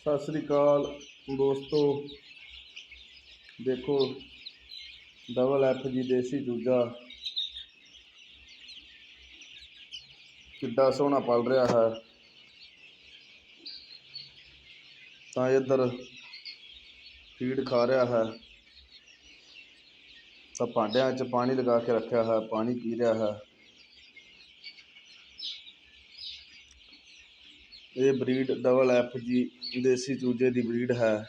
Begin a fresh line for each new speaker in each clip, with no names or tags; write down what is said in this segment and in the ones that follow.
ਸਤਿ ਸ੍ਰੀ ਅਕਾਲ ਦੋਸਤੋ। ਦੇਖੋ double F ਜੀ ਦੇਸੀ ਚੂਜਾ। ਕਿੱਡਾ ਸੋਹਣਾ ਪਲ ਰਿਹਾ ਹੈ। ਤਾਂ ਇੱਧਰ ਫੀਡ ਖਾ ਰਿਹਾ ਹੈ। ਤਾਂ ਭਾਂਡਿਆਂ 'ਚ ਪਾਣੀ ਲਗਾ ਕੇ ਰੱਖਿਆ ਹੈ, ਪਾਣੀ ਪੀ ਰਿਹਾ ਹੈ। ਇਹ ਬਰੀਡ ਡਬਲ ਐਫ ਜੀ, ਦੇਸੀ ਚੂਜੇ ਦੀ ਬਰੀਡ ਹੈ।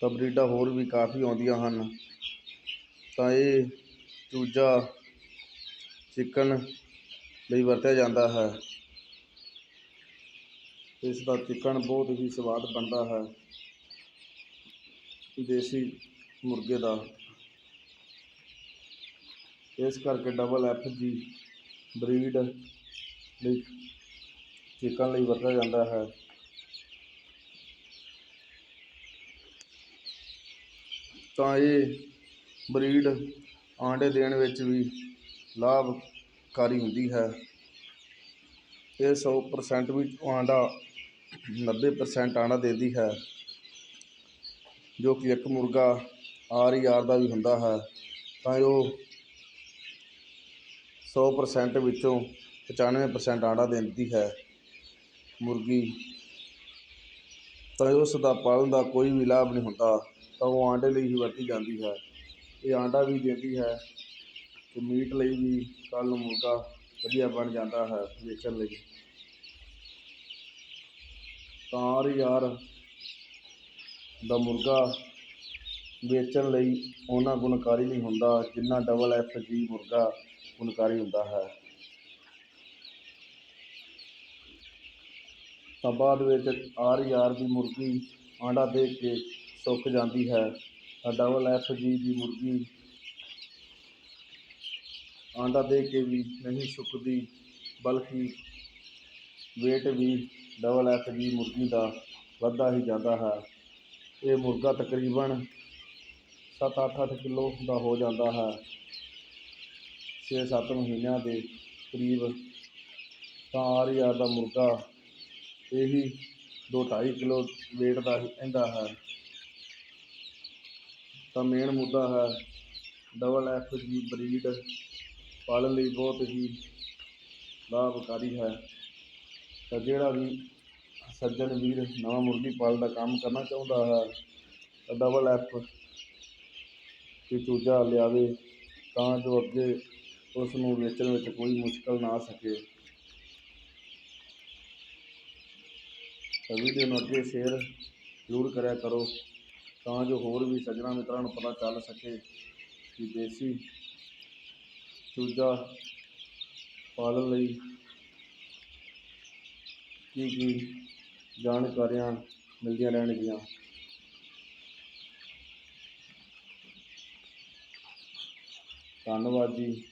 ਤਾਂ ਬਰੀਡਾਂ ਹੋਰ ਵੀ ਕਾਫੀ ਆਉਂਦੀਆਂ ਹਨ। ਤਾਂ ਇਹ ਚੂਜਾ ਚਿਕਨ ਲਈ ਵਰਤਿਆ ਜਾਂਦਾ ਹੈ। ਇਸ ਦਾ ਚਿਕਨ ਬਹੁਤ ਹੀ ਸਵਾਦ ਬਣਦਾ ਹੈ। ਦੇਸੀ ਮੁਰਗੇ ਦਾ। ਇਸ ਕਰਕੇ ਡਬਲ ਐਫ ਜੀ ਬਰੀਡ ਲਈ ਚਿਕਨ ਲਈ ਵਰਤਿਆ ਜਾਂਦਾ ਹੈ। ਤਾਂ ਇਹ ਬਰੀਡ ਆਂਡੇ ਦੇਣ ਵਿੱਚ ਵੀ ਲਾਭਕਾਰੀ ਹੁੰਦੀ ਹੈ। ਇਹ 100% ਵੀ ਆਂਡਾ 90% ਆਂਡਾ ਦਿੰਦੀ ਹੈ, ਜੋ ਕਿ ਇੱਕ ਮੁਰਗਾ ਆਰ ਈ ਆਰ ਦਾ ਵੀ ਹੁੰਦਾ ਹੈ। ਤਾਂ ਉਹ 100% ਵਿੱਚੋਂ 95% ਆਂਡਾ ਦਿੰਦੀ ਹੈ। ਮੁਰਗੀ, ਤਾਂ ਉਸ ਦਾ ਪਾਲਣ ਦਾ ਕੋਈ ਵੀ ਲਾਭ ਨਹੀਂ ਹੁੰਦਾ, ਤਾਂ ਉਹ ਆਂਡੇ ਲਈ ਹੀ ਵਰਤੀ ਜਾਂਦੀ ਹੈ। ਇਹ ਆਂਡਾ ਵੀ ਦਿੰਦੀ ਹੈ ਅਤੇ ਮੀਟ ਲਈ ਵੀ ਕੱਲ੍ਹ ਨੂੰ ਮੁਰਗਾ ਵਧੀਆ ਬਣ ਜਾਂਦਾ ਹੈ ਵੇਚਣ ਲਈ। ਤਾਂ ਯਾਰ ਦਾ ਮੁਰਗਾ ਵੇਚਣ ਲਈ ਓਨਾ ਗੁਣਕਾਰੀ ਨਹੀਂ ਹੁੰਦਾ ਜਿੰਨਾ ਡਬਲ ਐਫ ਜੀ ਮੁਰਗਾ ਗੁਣਕਾਰੀ ਹੁੰਦਾ ਹੈ। ਤਾਂ ਬਾਅਦ ਵਿੱਚ ਆਰ ਈ ਆਰ ਦੀ ਮੁਰਗੀ ਆਂਡਾ ਦੇ ਕੇ ਸੁੱਕ ਜਾਂਦੀ ਹੈ। ਤਾਂ ਡਬਲ ਐਫ ਜੀ ਦੀ ਮੁਰਗੀ ਆਂਡਾ ਦੇ ਕੇ ਵੀ ਨਹੀਂ ਸੁੱਕਦੀ, ਬਲਕਿ ਵੇਟ ਵੀ ਡਬਲ ਐਫ ਜੀ ਮੁਰਗੀ ਦਾ ਵੱਧਦਾ ਹੀ ਜਾਂਦਾ ਹੈ। ਇਹ ਮੁਰਗਾ ਤਕਰੀਬਨ ਸੱਤ ਅੱਠ ਅੱਠ ਕਿਲੋ ਦਾ ਹੋ ਜਾਂਦਾ ਹੈ। ਛੇ ਸੱਤ ਮਹੀਨਿਆਂ ਦੇ ਕਰੀਬ ਤਾਂ ਆਰ ਈ ਆਰ ਦਾ ਮੁਰਗਾ ਇਹੀ ਦੋ ਢਾਈ ਕਿਲੋ ਵੇਟ ਦਾ ਹੀ ਰਹਿੰਦਾ ਹੈ। ਤਾਂ ਮੇਨ ਮੁੱਦਾ ਹੈ ਡਬਲ ਐਫ ਜੀ ਬਰੀਡ ਪਾਲਣ ਲਈ ਬਹੁਤ ਹੀ ਲਾਭਕਾਰੀ ਹੈ। ਤਾਂ ਜਿਹੜਾ ਵੀ ਸੱਜਣ ਵੀਰ ਨਵਾਂ ਮੁਰਗੀ ਪਾਲਣ ਦਾ ਕੰਮ ਕਰਨਾ ਚਾਹੁੰਦਾ ਹੈ, ਤਾਂ ਡਬਲ ਐਫ ਤੇ ਚੂਜਾ ਲਿਆਵੇ ਤਾਂ ਜੋ ਅੱਗੇ ਉਸ ਨੂੰ ਵੇਚਣ ਵਿੱਚ ਕੋਈ ਮੁਸ਼ਕਲ ਨਾ ਆ ਸਕੇ। ਵੀਡੀਓ ਨੂੰ ਅੱਗੇ ਸ਼ੇਅਰ ਜ਼ਰੂਰ ਕਰਿਆ ਕਰੋ ਤਾਂ ਜੋ ਹੋਰ ਵੀ ਸੱਜਣਾ ਮਿੱਤਰਾਂ ਨੂੰ ਪਤਾ ਚੱਲ ਸਕੇ ਕਿ ਦੇਸੀ ਚੂਜਾ ਪਾਲਣ ਲਈ ਕੀ ਕੀ ਜਾਣਕਾਰੀਆਂ ਮਿਲਦੀਆਂ ਰਹਿਣਗੀਆਂ। ਧੰਨਵਾਦ ਜੀ।